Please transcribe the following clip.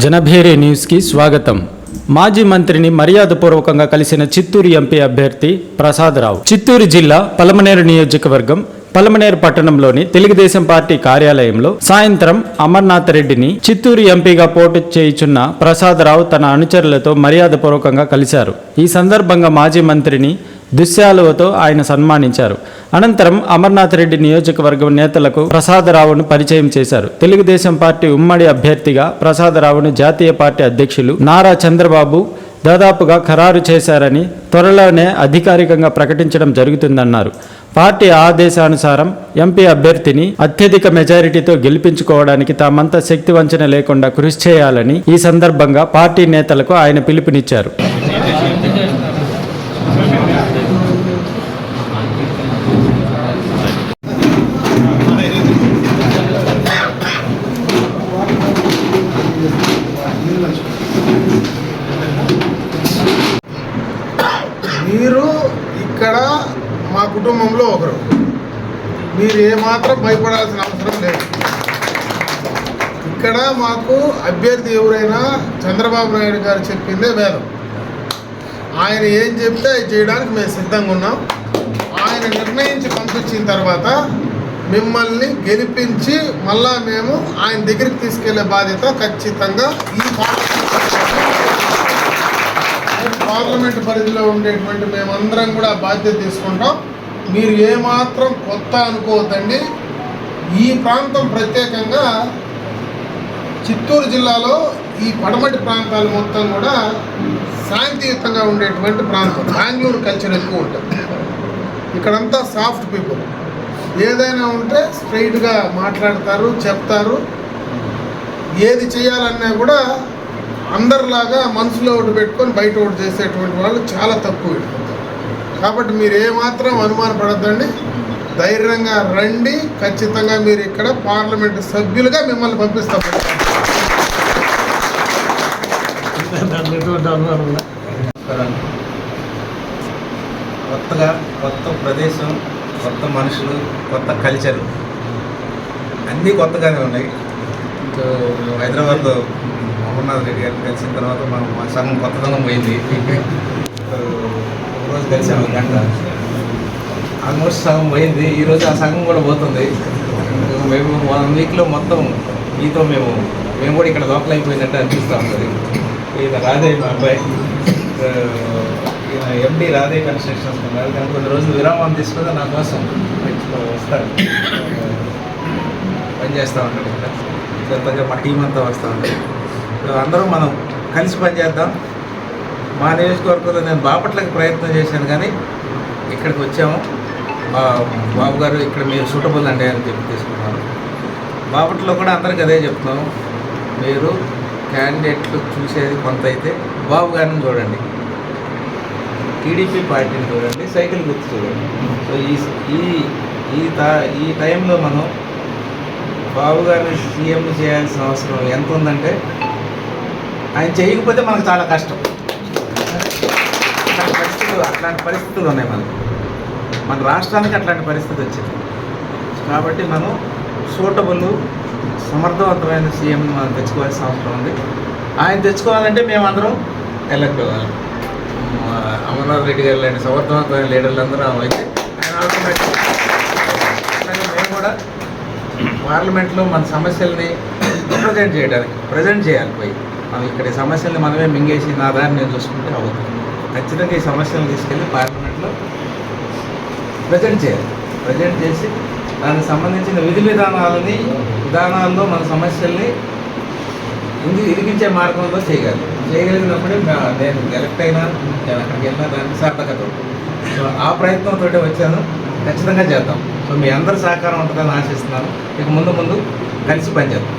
జనభేరే న్యూస్కి స్వాగతం. మాజీ మంత్రిని మర్యాదపూర్వకంగా కలిసిన చిత్తూరు ఎంపీ అభ్యర్థి ప్రసాదరావు చిత్తూరు జిల్లా పలమనేరు నియోజకవర్గం పలమనేరు పట్టణంలోని తెలుగుదేశం పార్టీ కార్యాలయంలో సాయంత్రం అమర్నాథ్ రెడ్డిని చిత్తూరు ఎంపీగా పోటీ చేయుచున్న ప్రసాదరావు తన అనుచరులతో మర్యాదపూర్వకంగా కలిశారు. ఈ సందర్భంగా మాజీ మంత్రిని దుశ్శాలువతో ఆయన సన్మానించారు. అనంతరం అమర్నాథ్ రెడ్డి నియోజకవర్గం నేతలకు ప్రసాదరావును పరిచయం చేశారు. తెలుగుదేశం పార్టీ ఉమ్మడి అభ్యర్థిగా ప్రసాదరావును జాతీయ పార్టీ అధ్యక్షులు నారా చంద్రబాబు దాదాపుగా ఖరారు చేశారని త్వరలోనే అధికారికంగా ప్రకటించడం జరుగుతుందన్నారు. పార్టీ ఆదేశానుసారం ఎంపీ అభ్యర్థిని అత్యధిక మెజారిటీతో గెలిపించుకోవడానికి తామంతా శక్తి వంచన లేకుండా కృషి చేయాలని ఈ సందర్భంగా పార్టీ నేతలకు ఆయన పిలుపునిచ్చారు మీరు ఇక్కడ మా కుటుంబంలో ఒకరు. మీరు ఏమాత్రం భయపడాల్సిన అవసరం లేదు. ఇక్కడ మాకు అభ్యర్థి ఎవరైనా చంద్రబాబు నాయుడు గారు చెప్పిందే వేదం. ఆయన ఏం చెప్తే అది చేయడానికి మేము సిద్ధంగా ఉన్నాం. ఆయన నిర్ణయించి పంపించిన తర్వాత మిమ్మల్ని గెలిపించి మళ్ళా మేము ఆయన దగ్గరికి తీసుకెళ్ళే బాధ్యత ఖచ్చితంగా ఈ పార్లమెంట్ పరిధిలో ఉండేటువంటి మేమందరం కూడా బాధ్యత తీసుకుంటాం. మీరు ఏమాత్రం కొత్త అనుకోవద్దండి. ఈ ప్రాంతం ప్రత్యేకంగా చిత్తూరు జిల్లాలో ఈ పడమటి ప్రాంతాలు మొత్తం కూడా శాంతియుతంగా ఉండేటువంటి ప్రాంతం. బెంగళూరు కల్చర్ ఎక్కువ ఉంటుంది. ఇక్కడంతా సాఫ్ట్ పీపుల్ ఏదైనా ఉంటే స్ట్రైట్గా మాట్లాడతారు చెప్తారు. ఏది చేయాలన్నా కూడా అందరిలాగా మనసులో ఒకటి పెట్టుకొని బయట ఒకటి చేసేటువంటి వాళ్ళు చాలా తక్కువ కాబట్టి మీరు ఏమాత్రం అనుమానపడద్దండి. ధైర్యంగా రండి. ఖచ్చితంగా మీరు ఇక్కడ పార్లమెంట్ సభ్యులుగా మిమ్మల్ని పంపిస్తాం. నమస్కారం కొత్తగా కొత్త ప్రదేశం కొత్త మనుషులు కొత్త కల్చర్ అన్నీ కొత్తగానే ఉన్నాయి. సో హైదరాబాద్లో అమర్నాథ్ రెడ్డి గారిని కలిసిన తర్వాత మనం మా సంఘం కొత్తదనం పోయింది. రోజు కలిసాము గంట. ఆల్మోస్ట్ సగం పోయింది. ఈరోజు ఆ సగం కూడా పోతుంది. మేము వన్ వీక్లో మొత్తం మీతో మేము మేము కూడా ఇక్కడ లోపల అయిపోయినట్టు అనిపిస్తూ ఉంటుంది. ఈయన రాధే మా అబ్బాయి. ఈయన ఎండి రాధే కన్స్ట్రక్షన్స్ ఉన్నారు కానీ కొన్ని రోజులు విరామం తీసుకుంటే నా కోసం వస్తాడు. పనిచేస్తూ ఉంటాడు ఇక్కడ. మా టీం అంతా వస్తూ ఉంటుంది అందరూ మనం కలిసి పని చేద్దాం. మా నియోజకవర్గంలో నేను బాపట్లకి ప్రయత్నం చేశాను కానీ ఇక్కడికి వచ్చాము. మా బాబు గారు ఇక్కడ మీరు సూటబుల్ అండి అని చెప్పి తీసుకున్నాను బాపట్లో కూడా అందరికి అదే చెప్తాము మీరు క్యాండిడేట్లు చూసేది కొంత అయితే బాబు గారిని చూడండి. టీడీపీ పార్టీని చూడండి సైకిల్ గుర్తు చూడండి. సో ఈ ఈ ఈ తా ఈ టైంలో మనం బాబు గారిని సీఎం చేయాల్సిన అవసరం ఎంత ఉందంటే ఆయన చేయకపోతే మనకు చాలా కష్టం. పరిస్థితులు అట్లాంటి పరిస్థితులు ఉన్నాయి మనకి. మన రాష్ట్రానికి అట్లాంటి పరిస్థితి వచ్చింది. కాబట్టి మనం సూటబుల్ సమర్థవంతమైన సీఎం మనం తెచ్చుకోవాల్సిన అవసరం ఉంది. ఆయన తెచ్చుకోవాలంటే మేమందరం ఎలక్ట్ అవ్వాలి. అమర్నాథ్ రెడ్డి గారు లాంటి సమర్థవంతమైన లీడర్లు అందరూ అయితే ఆయన ఆటోమేటిక్ అట్లాగే మేము కూడా పార్లమెంట్లో మన సమస్యల్ని రిప్రజెంట్ చేయడానికి ప్రజెంట్ చేయాలి పోయి. మనం ఇక్కడ సమస్యల్ని మనమే మింగేసి నా దాన్ని నేను చూసుకుంటే అవుతుంది ఖచ్చితంగా ఈ సమస్యలను తీసుకెళ్ళి పార్లమెంట్లో ప్రజెంట్ చేయాలి. ప్రజెంట్ చేసి దానికి సంబంధించిన విధి విధానాలని విధానాల్లో మన సమస్యల్ని ఇది ఇరిగించే మార్గంలో చేయగలి చేయగలిగినప్పుడే నేను ఎలక్ట్ అయినా నేను అక్కడికి వెళ్ళినా దానికి సార్థకత సో ఆ ప్రయత్నంతో వచ్చాను. ఖచ్చితంగా చేద్దాం. సో మీ అందరి సహకారం ఉంటుందని ఆశిస్తున్నాను. ఇక ముందు ముందు కలిసి పనిచేద్దాం.